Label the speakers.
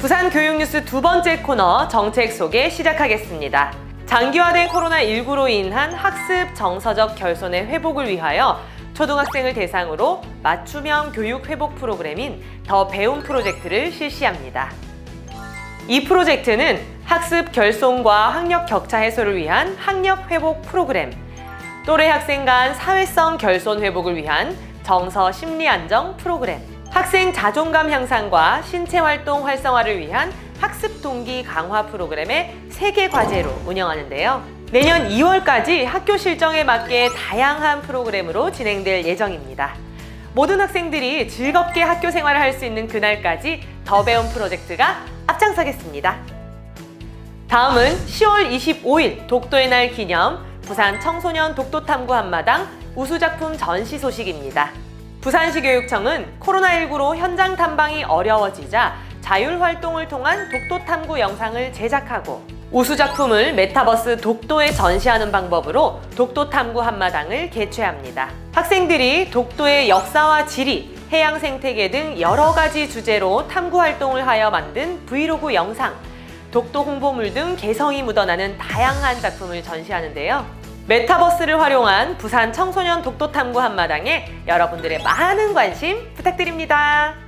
Speaker 1: 부산 교육뉴스 두 번째 코너 정책 소개 시작하겠습니다. 장기화된 코로나19로 인한 학습 정서적 결손의 회복을 위하여 초등학생을 대상으로 맞춤형 교육 회복 프로그램인 더 배움 프로젝트를 실시합니다. 이 프로젝트는 학습 결손과 학력 격차 해소를 위한 학력 회복 프로그램, 또래 학생 간 사회성 결손 회복을 위한 정서 심리 안정 프로그램, 학생 자존감 향상과 신체 활동 활성화를 위한 학습 동기 강화 프로그램의 세개 과제로 운영하는데요. 내년 2월까지 학교 실정에 맞게 다양한 프로그램으로 진행될 예정입니다. 모든 학생들이 즐겁게 학교 생활을 할 수 있는 그날까지 더 배움 프로젝트가 앞장서겠습니다. 다음은 10월 25일 독도의 날 기념 부산 청소년 독도 탐구 한마당 우수작품 전시 소식입니다. 부산시 교육청은 코로나19로 현장 탐방이 어려워지자 자율 활동을 통한 독도 탐구 영상을 제작하고 우수 작품을 메타버스 독도에 전시하는 방법으로 독도 탐구 한마당을 개최합니다. 학생들이 독도의 역사와 지리, 해양 생태계 등 여러 가지 주제로 탐구 활동을 하여 만든 브이로그 영상, 독도 홍보물 등 개성이 묻어나는 다양한 작품을 전시하는데요. 메타버스를 활용한 부산 청소년 독도 탐구 한마당에 여러분들의 많은 관심 부탁드립니다.